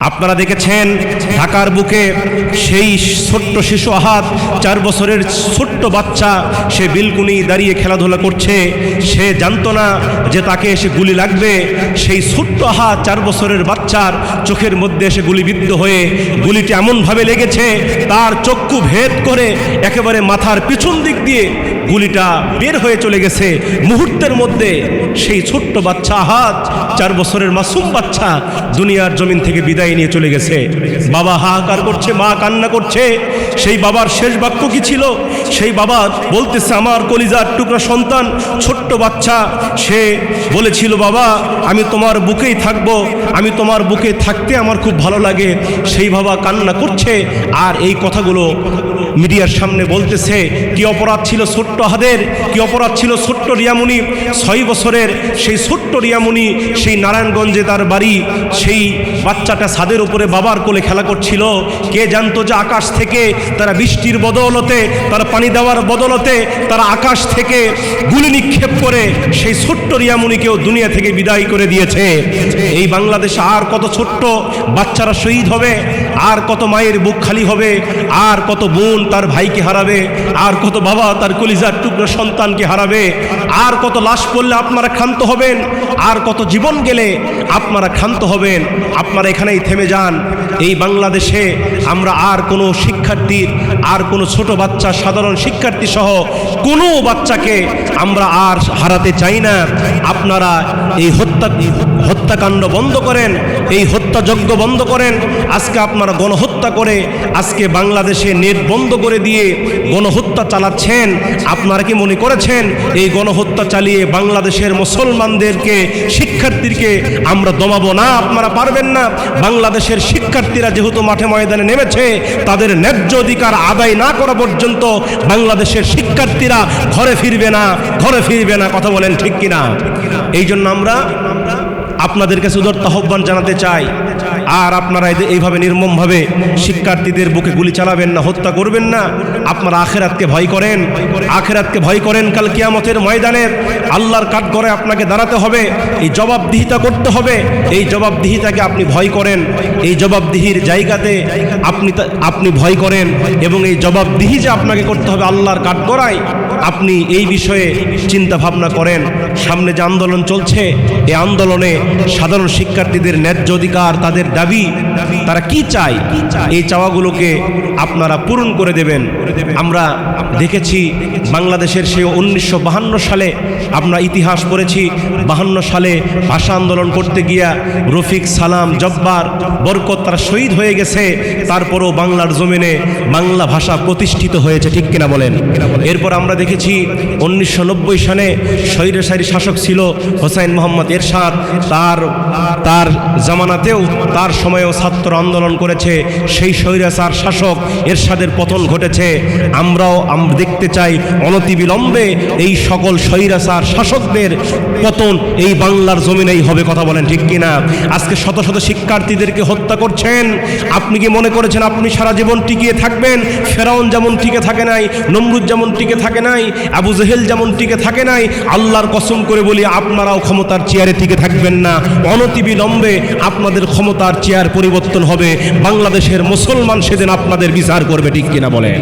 আপনারা দেখেছেন ঢাকার বুকে সেই ছোট্ট শিশু আহাত, চার বছরের ছোট্ট বাচ্চা, সে বিলকুনি দাঁড়িয়ে খেলাধুলা করছে, সে জানতো না যে তাকে এসে গুলি লাগবে। সেই ছোট্ট আহাত, চার বছরের বাচ্চার চোখের মধ্যে এসে গুলিবিদ্ধ হয়ে গুলিটি এমনভাবে লেগেছে, তার চক্ষু ভেদ করে একেবারে মাথার পিছন দিক দিয়ে গুলিটা বের হয়ে চলে গেছে। মুহূর্তের মধ্যে সেই ছোট্ট বাচ্চা হাত, চার বছরের মাসুম বাচ্চা দুনিয়ার জমিন থেকে বিদায় নিয়ে চলে গেছে। বাবা হাহাকার করছে, মা কান্না করছে। সেই বাবার শেষ বাক্য কি ছিল? সেই বাবা বলতেছে, আমার কলিজার টুকরা সন্তান, ছোট্ট বাচ্চা। সে বলেছিল, বাবা, আমি তোমার বুকেই থাকব। আমি তোমার বুকে থাকতে আমার খুব ভালো লাগে। সেই বাবা কান্না করছে, আর এই কথাগুলো মিডিয়ার সামনে বলতেছে, কি অপরাধ ছিল ছোট্ট হাদের? কি অপরাধ ছিল ছোট্ট রিয়ামণি? ছয় বছরের সেই ছোট্ট রিয়ামণি সেই নারায়ণগঞ্জে তার বাড়ি, সেই বাচ্চাটা ছাদের উপরে বাবার কোলে খেলা করছিল। কে জানতো যে আকাশ থেকে তারা বৃষ্টির বদলতে, তারা পানি দেওয়ার বদলতে, তারা আকাশ থেকে গুলি নিক্ষেপ করে সেই ছোট্ট রিয়ামণিকেও দুনিয়া থেকে বিদায় করে দিয়েছে। এই বাংলাদেশে আর কত ছোট্ট বাচ্চারা শহীদ হবে, আর কত মায়ের বুক খালি হবে, আর কত বোন তার ভাইকে হারাবে, আর কত বাবা তার কলিজার টুকরো সন্তানকে হারাবে, আর কত লাশ পড়লে আপনারা ক্ষান্ত হবেন, আর কত জীবন গেলে আপনারা ক্ষান্ত হবেন, আপনারা এখানেই থেমে যান। এই বাংলাদেশে আমরা আর কোনো শিক্ষার্থীর, আর কোনো ছোট বাচ্চা, সাধারণ শিক্ষার্থী সহ কোনো বাচ্চাকে আমরা আর হারাতে চাই না। আপনারা এই হত্যা, হত্যাকাণ্ড বন্ধ করেন, এই হত্যাযজ্ঞ বন্ধ করেন। আজকে আপনারা গণহত্যা করে আজকে বাংলাদেশে নেট বন্ধ করে দিয়ে গণহত্যা চালাচ্ছেন। আপনারা কি মনে করেছেন, এই গণহত্যা চালিয়ে বাংলাদেশের মুসলমানদেরকে, শিক্ষার্থীকে আমরা দমাবো না? আপনারা পারবেন না। বাংলাদেশের শিক্ষার্থীরা যেহেতু মাঠে ময়দানে নেমেছে, তাদের ন্যায্য অধিকার আদায় না করা পর্যন্ত বাংলাদেশের শিক্ষার্থীরা ঘরে ফিরবে না, ঘরে ফিরবে না। কথা বলেন ঠিক কিনা? এই জন্য আমরা আপনাদের কাছে উদর আহ্বান জানাতে চাই। আর আপনারা এইভাবে নির্মমভাবে শিক্ষার্থীদের বুকে গুলি চালাবেন না, হত্যা করবেন না। আপনারা আখেরাতকে ভয় করেন। আখেরাতকে ভয় করেন কাল কিয়ামতের ময়দানের আল্লাহর কাঠ করে আপনাকে দাঁড়াতে হবে, এই জবাবদিহিতা করতে হবে। এই জবাবদিহিতাকে আপনি ভয় করেন। এই জবাবদিহির জায়গাতে আপনি আপনি ভয় করেন এবং এই জবাবদিহি যে আপনাকে করতে হবে আল্লাহর কাঠ করায় আপনি এই বিষয়ে চিন্তা ভাবনা করেন। সামনে যে আন্দোলন চলছে, এই আন্দোলনে সাধারণ শিক্ষার্থীদের ন্যায্য অধিকার তাদের দাবি তারা কি চায়? এই চাওয়াগুলোকে আপনারা পূরণ করে দেবেন। আমরা দেখেছি বাংলাদেশের সেই উনিশশো সালে আমরা ইতিহাস পড়েছি। বাহান্ন সালে ভাষা আন্দোলন করতে গিয়া রফিক সালাম জব্বার বরকত তারা শহীদ হয়ে গেছে। তারপরও বাংলার জমিনে বাংলা ভাষা প্রতিষ্ঠিত হয়েছে ঠিক কিনা বলেন? এরপর আমরা দেখেছি উনিশশো নব্বই সালে স্বৈরশাহী শাসক ছিল হোসাইন মোহাম্মদ এরশাদ। তার তার জামানাতেও তার সময়েও ছাত্র আন্দোলন করেছে, সেই স্বৈরাচার শাসক এরশাদের পতন ঘটেছে। আমরাও আমরা দেখতে চাই অনতিবিলম্বে এই সকল স্বৈরাচার শাসকদের পতন এই বাংলার জমিনেই হবে, কথা বলেন ঠিক কিনা? আজকে শত শত শিক্ষার্থীদেরকে হত্যা করছেন। আপনি কি মনে করেছেন আপনি সারা জীবন টিকিয়ে থাকবেন? ফেরাউন যেমন টিকে থাকে নাই, নমরুদ যেমন টিকে থাকে নাই, আবু জেহেল যেমন টিকে থাকে নাই, আল্লাহর কসম করে বলি, আপনারাও ক্ষমতার চেয়ারে টিকে থাকবেন না। অনতিবিলম্বে আপনাদের ক্ষমতার চেয়ার পরিবর্তন হবে। বাংলাদেশের মুসলমান সেদিন আপনাদের বিচার করবে ঠিক কিনা বলেন?